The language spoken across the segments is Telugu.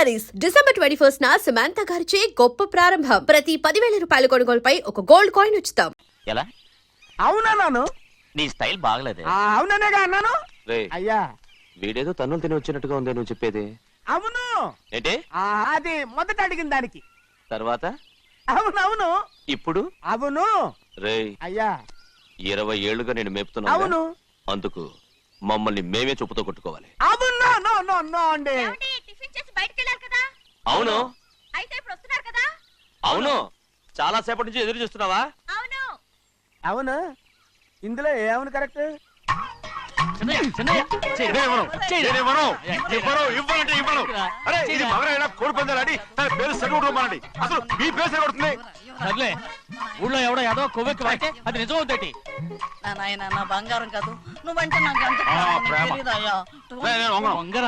శారీస్ డిసెంబర్ ట్వంటీ ఫస్ట్ న సమాంత గారిచే గొప్ప ప్రారంభం. ప్రతి పదివేల రూపాయల కొనుగోలుపై ఒక గోల్డ్ కాయిన్ ఉచితం. ఎలా? అవునన్నాను నీ స్టైల్ బాగలేదే. ఆ, అవుననేగా అన్నాను? అయ్యా. వీడేదో తన్నులు తిని వచ్చినట్టుగా ఉంది నువ్వు చెప్పేది. అవును. ఏంటి? ఆ, అది మొదట అడిగిన దానికి. తర్వాత? అవును అవును ఇప్పుడు? అవును. రే అయ్యా. ఇరవై ఏళ్ళుగా నేను మేపుతున్నా అవును. అందుకు మమ్మల్ని మేమే చెప్పుతో కొట్టుకోవాలి. అవును. నో నో నో నో అండి? టిఫిన్ చేసి బయటికి వెళ్ళారు కదా? అవును. అయితే ఇప్పుడు వస్తున్నారు కదా? అవును. చాలా సేపటి నుంచి ఎదురు చూస్తున్నావా? అవును. అవును? ఇందులో ఏమవును కరెక్ట్? సర్లే. ఊళ్ళో ఎవడో ఏదో కొవ్వెక్కి వాడితే అది నిజం అవుతాయి నా నాయన నా బంగారం కాదు. నువ్వంటే నాకు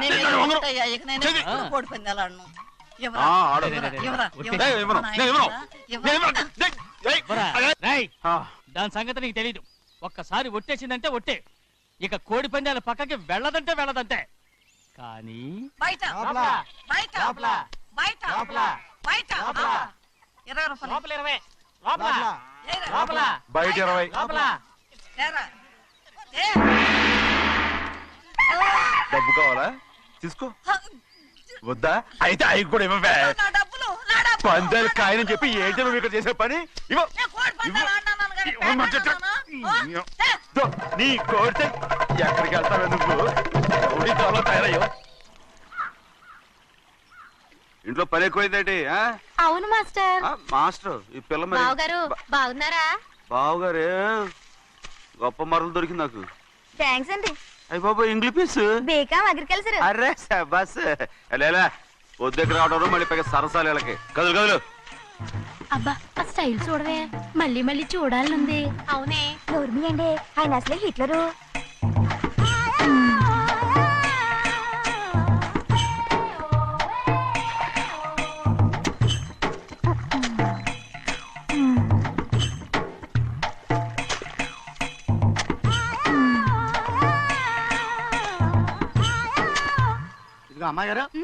నేను దాని సంగతి నీకు తెలీదు. ఒక్కసారి ఒట్టేసిందంటే ఒట్టే. ఇక కోడి పందాల పక్కకి వెళ్ళదంటే వెళ్ళదంటే కానీ బయట. బయట. బయట. బయట. ఆ. ఇరవై రూపాయలు. ఏరా. బయట. ఇరవై. ఏరా. ఏ. డబ్బు కావాలా? తీసుకో. వద్దా? అయితే అవి కూడా ఇవ్వవే. నా డబ్బులు. నా డబ్బులు. పందాలు కాయని చెప్పి ఏంటి నువ్వు ఇక్కడ చేసే పని? ఇవ్వ. నేను కోడి పందాలు ఆడినాను కానీ ఇవ్వమంటే పేకాట చెప్- ఆడినానా? ఓ, ఏ. నీ కోరితే ఎక్కడికి వెళ్తావే నువ్వు? రౌడీ తయారయ్యో. ఇంట్లో పని ఎక్కువైందేంటి ఆ? అవును మాస్టర్. ఆ, మాస్టర్ ఈ పిల్ల మరి బావగారు బాగున్నారా? బావుగారే గొప్ప మరలు దొరికింది నాకు. థ్యాంక్స్ అండి. అయ్యి బాబు ఇంగ్లీష్ పీస్? BCom agriculture. అరే బస్ లేలా పొద్దుకు రావడం మళ్ళీ పైగా సరసాలు వీళ్ళకి. కదులు కదులు. అబ్బా ఆ స్టైల్ చూడవే. మళ్ళీ మళ్ళీ చూడాలనుంది. అవునే. నోర్మి అండి ఆయన అసలే హిట్లరు. ఇదిగో అమ్మాయి గారు.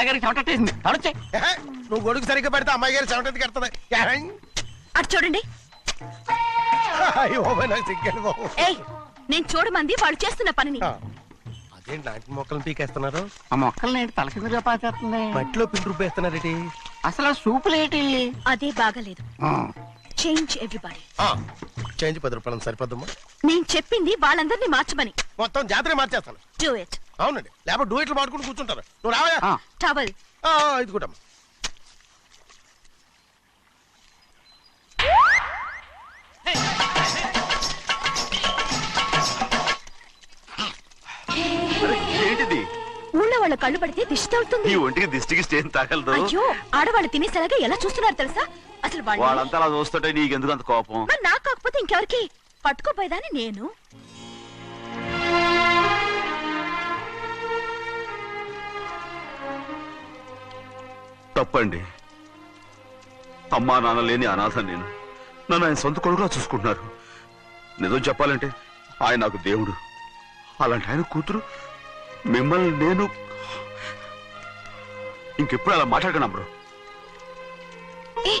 అమ్మాయి గారికి చెమటట్టేసింది తడొచ్చే నువ్వు గొడుగు సరిగ్గా పెడితే అమ్మాయి గారి కడుతుంది అటు చూడండి. ఏయ్ నేను చూడమంది వాళ్ళు చేస్తున్న పనిని. అదేంటి నాటి పీకేస్తున్నారు? ఆ మొక్కల్ని ఏంటి తల కిందగా పాచేస్తుంది మట్టిలో పిండి రుబ్బేస్తున్నారేటి అసలు ఆ సూపులేటి అదే బాగలేదు. ఆ, చేంజ్ ఎవ్రీబడి చేంజ్ పది రూపాయలు సరిపోద్దమ్మా. నేను చెప్పింది వాళ్ళందరినీ మార్చమని. మొత్తం జాతర మార్చేస్తాను. డూ ఇట్ అవునండి. లేకపోతే డూయిట్లు మాడుకుంటూ కూర్చుంటారు. నువ్వు రావయా. టవల్ ఆ, ఆ, ఇది కూడా అరే, ఏంటిది? ఊళ్ళో వాళ్ళ కళ్ళు పడితే దిష్టి ఈ ఒంటికి దిష్టికి స్టేన్ తగలదు. అయ్యో ఆడవాళ్ళు తినేసేలాగా ఎలా చూస్తున్నారు తెలుసా? అసలు వాళ్ళు వాళ్ళంతా అలా చూస్తుంటే నీకెందుకు అంత కోపం? మరి నాకు కాకపోతే ఇంకెవరికి? పట్టుకోపోయేదాన్ని నేను. తప్పండి. అమ్మా నాన్న లేని అనాథ నేను. నన్ను ఆయన సొంత కొడుకులా చూసుకుంటున్నారు. నిజం చెప్పాలంటే ఆయన నాకు దేవుడు. అలాంటి ఆయన కూతురు మిమ్మల్ని నేను ఇంకెప్పుడు అలా మాట్లాడకండి బ్రో? ఏ,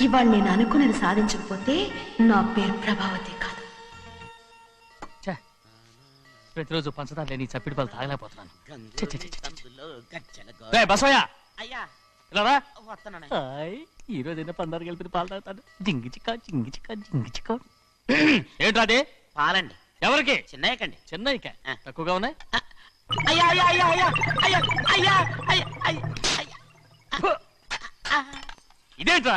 ఇవాళ నేను అనుకున్నది సాధించకపోతే నా పేరు ప్రభావతి కాదు. ఛే, ప్రతిరోజు పంచదార లేని చప్పిడి పాలు తాగలేకపోతున్నాను. ఛే, ఛే, ఛే, ఛే, ఛే. రేయ్, బసవయ్య! అయ్యా! ఇలా రా. వస్తున్నాను. హాయ్, ఈ రోజు అయినా పందారు కలిపిన పాలు తాగుతాను. జింగి చిక్క జింగి చిక్క జింగి చిక్క. ఏంట్రా అది? పాలండి. ఎవరికి? చిన్నయ్యకండి చెన్నైక? ఆ. తక్కువగా ఉన్నాయి? అయ్యా అయ్యా అయ్యా అయ్యా అయ్యా అయ్యా అయ్యా అయ్యా అయ్యా. ఇదేంట్రా?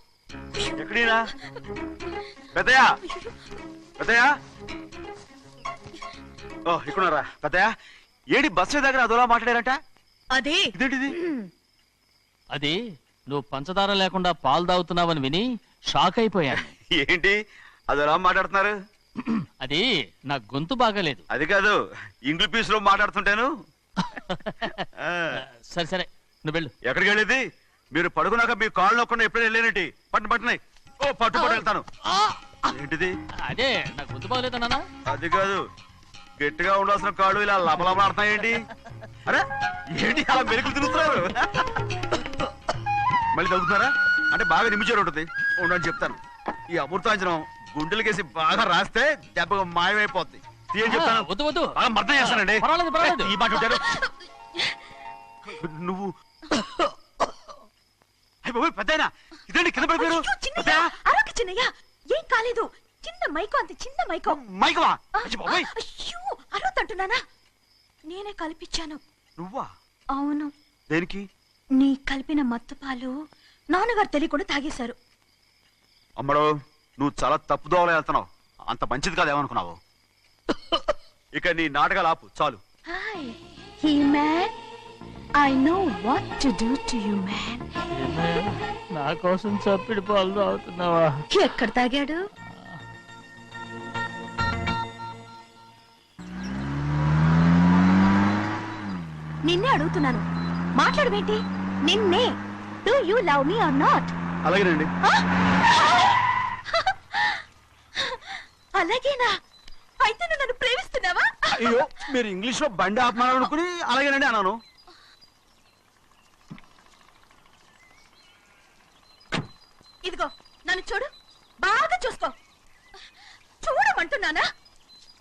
ఎక్కడీరా? పెద్దయా పెద్దయా ఓ ఇక్కడున్నారా? పెద్దయా ఏడి బస్సు దగ్గర అదోలా మాట్లాడారంట? అదే. ఇదేంటిది? అది నువ్వు పంచదార లేకుండా పాలు తాగుతున్నావని విని షాక్ అయిపోయాను. ఏంటి? అదోలా మాట్లాడుతున్నారు? అది నా గొంతు బాగాలేదు. అది కాదు ఇంగ్లీష్ పీస్లో మాట్లాడుతుంటాను. ఆ, సరే సరే నువ్వు వెళ్ళు. ఎక్కడికి వెళ్ళేది? మీరు పడుకున్నాక మీ కాళ్ళు నొక్కకుండా ఎప్పుడైనా వెళ్ళేనంటి పట్టు పట్టునాయి ఓ పట్టు పట్టు వెళ్తాను. ఏంటిది? అదే నా గొంతు బాగలేదు నాన్న. అది కాదు. గట్టిగా ఉండాల్సిన కాళ్ళు ఇలా లబలబలాడుతున్నాయేంటి? అరే ఏంటి అలా మెరుకులు తిరుగుతున్నారు? మళ్ళీ తగ్గుతున్నారా? అంటే బాగా నిమిషాలు ఉంటుంది. ఉండని చెప్తాను. ఈ అమృతాంజనం గుండెలకేసి బాగా రాస్తే దెబ్బగా మాయమైపోద్ది. తీయని చెప్తాను. వద్దు వద్దు. బాగా మర్దం చేస్తానండి. పర్వాలేదు, పర్వాలేదు. ఈ మాట ఉంటారు. నువ్వు అయ్య బాబోయ్ పెద్దయినా? ఇదేంటి కింద పడిపోయారు? అయ్యో, చిన్నయ్య. పెద్దయ్య, అరొక చిన్నయ్య. ఏం కాలేదు. చిన్న మైకో అంత చిన్న మైకో. మైకవా? అయ్య బాబోయ్. అయ్యో అరవద్దంటున్నానా నేనే కల్పించాను నువ్వా? అవును. దేనికి? నీ కలిపిన మత్తు పాలు నాన్నగారు తెలియకుండా తాగేశారు. అమ్మడు నువ్వు చాలా తప్పు దోవలో వెళ్తున్నావు. అంత మంచిది కాదు ఏమనుకున్నావు? ఇక నీ నాటకాలు ఆపు చాలు. Hi. Hey man. I know what to do to you man నా కోసం చప్పిడి పాలు తాగుతున్నావా? ఎక్కడ తాగాడు? నిన్నే అడుగుతున్నాను. మాట్లాడమేంటి? నిన్నే. Do you love me or not అలాగేనండి. అలాగేనా? అయితే నువ్వు నన్ను ప్రేమిస్తున్నావా? అయ్యో మీరు ఇంగ్లీష్లో బండి ఆపమాలనుకుని అలాగేనండి అన్నాను. ఇదిగో నన్ను చూడు. బాగా చూసుకో. చూడమంటున్నానా?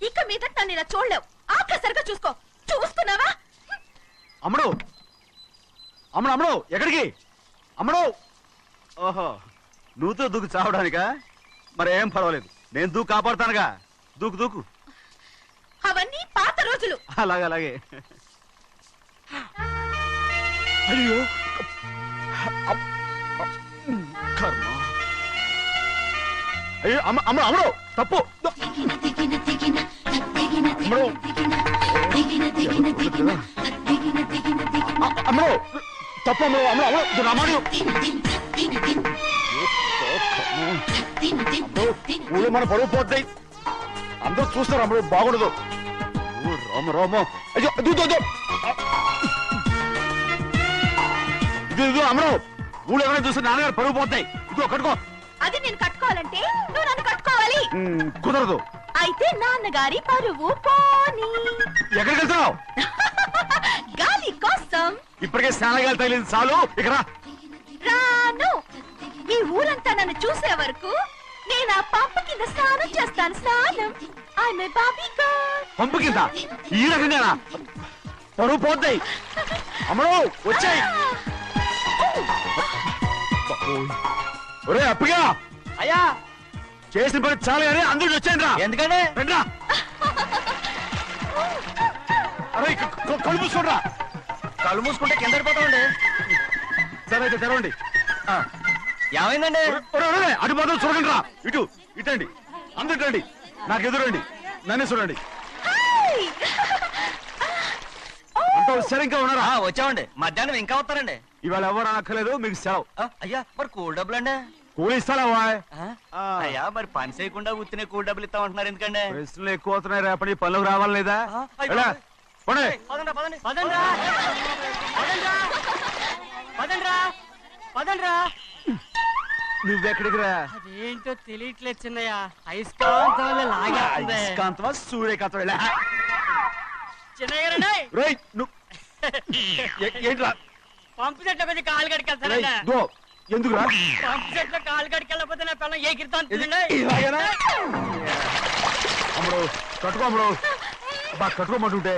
ఇక మీద నన్ను ఇలా చూడలేవు. ఆఖసరిగా చూసుకో. చూస్తున్నావా? అమ్మడు! అమ్మడు అమ్మడు ఎక్కడికి? అమ్మడు! ఓహో నువ్వుతో దూకు చావడానికా? మరేం పర్వాలేదు. నేను దూకు కాపాడుతానుగా. దూకు దూకు. అవన్నీ పాత రోజులు. అలాగే అలాగే. అయ్యో! కర్మ. అయ్యో అమ్మ అమ్మ అమ్మడు తప్పు. అమ్మడు. అమ్మడు తప్పు అమ్మడు అమ్మడు అమ్మడు ఇది నా ఊళ్ళో మన పరువు పోతాయి అందరూ చూస్తారు అమ్మడు బాగుండదు. రామ రామ. అయ్యో దూ ఇది ఇదిగో అమ్మడు. ఊళ్ళో ఎవరైనా చూస్తే నాన్నగారు పరువు పోతాయి. ఇదిగో కట్టుకో. అది నేను కట్టుకోవాలంటే నువ్వు నన్ను కట్టుకోవాలి. ఉమ్, కుదరదు. అయితే నాన్నగారి పరువు పోనీ. ఎక్కడికి వెళ్తున్నావు? గాలి కోసం. ఇప్పటికే స్నానగాలు తగిలింది చాలు. ఇక్కడ. రాను. ఈ ఊరంతా నన్ను చూసే వరకు నేను ఆ పంప కింద స్నానం చేస్తాను స్నానం. ఐ మే బాబీ పంపు కింద? ఈ రకంగానా? పరువు పోతాయి. అమ్మడు వచ్చాయి. ఒరే అప్పగా! అయ్యా! చేసిన పని చాలు కానీ అందరూ వచ్చాను రా. ఎందుకంటే రండ్రా అరే కళ్ళు మూసుకోండి కళ్ళు మూసుకుంటే కింద పడిపోతామండి. సరే అయితే తెరవండి. ఆ. ఏమైందండి? అటు మాత్రం చూడండి రా. ఇటు ఇటండి. అందరు ఇటండి. నాకు ఎదురండి. నన్నే చూడండి. అంత సరిగ్గా ఉన్నారా? వచ్చామండి. మధ్యాహ్నం ఇంకా వస్తారండి. ఇవాళ ఎవరు అనక్కర్లేదు మీకు సెలవు. అయ్యా మరి కూల్ డబ్బులు అండి కూలి ఇస్తారా వాయ్ ఆ. అయ్యా మరి పని చేయకుండా ఉత్తినే కూల్ డబ్బులు ఇస్తామంటున్నారు ఎందుకండి? ప్రశ్నలు ఎక్కువ అవుతున్నాయి రేపటి పనులకు రావాలి లేదా? నువ్వెక్కడికి రా అదేంటో తెలియట్లేదు చిన్నయ్య. అయస్కాంతం వల్ల సూర్యకాంతం? చిన్నయ్య ఏంట్రా? పంపు చెట్లు కొంచెం కాలు రేయ్, చెట్లు కాలు నా పిల్లలు ఏ? అమ్ముడు కట్టుకో అమ్ముడు. బా కట్టుకోమంటుంటే.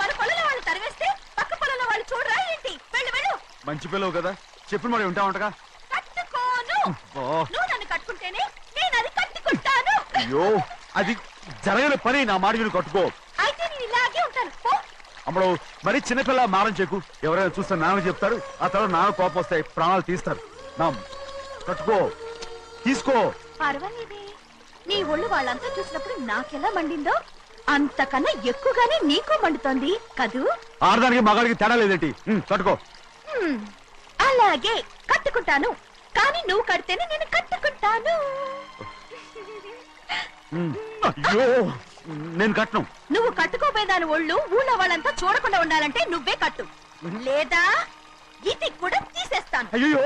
మన పొలంలో వాళ్ళు తరివేస్తే పక్క పొలంలో వాళ్ళు చూడరా ఏంటి? వెళ్ళు వెళ్ళు. మంచి పిల్లవు కదా. చెప్పిన మరి ఉంటా ఉంటగా కట్టుకోను. ఓ నువ్వు నన్ను కట్టుకుంటేనే నేను అది కట్టుకుంటాను. అయ్యో అది జరగని పని నా మాట విని కట్టుకో అయితే నేను ఇలాగే ఉంటాను పో అమ్మడు మరి చిన్నపిల్ల మారం చెక్కు ఎవరైనా చూస్తే నాన్న చెప్తారు ఆ తర్వాత నాన్న కోపం వస్తాయి ప్రాణాలు తీస్తారు. కట్టుకో తీసుకో. పర్వాలేదే. నీ ఒళ్ళు వాళ్ళంతా చూసినప్పుడు నాకెలా మండిందో అంతకన్నా ఎక్కువగానే నీకు మండుతోంది కదూ? ఆడదానికి మగాడికి తేడా లేదేంటి? ఉమ్, కట్టుకో. హ్మ్, అలాగే కట్టుకుంటాను. కానీ నువ్వు కడితేనే నేను కట్టుకుంటాను. ఉమ్, అయ్యో. నేను కట్టను. నువ్వు కట్టుకోపోయేదాని ఒళ్ళు ఊళ్ళో వాళ్ళంతా చూడకుండా ఉండాలంటే నువ్వే కట్టు. లేదా ఇది కూడా తీసేస్తాను. అయ్యో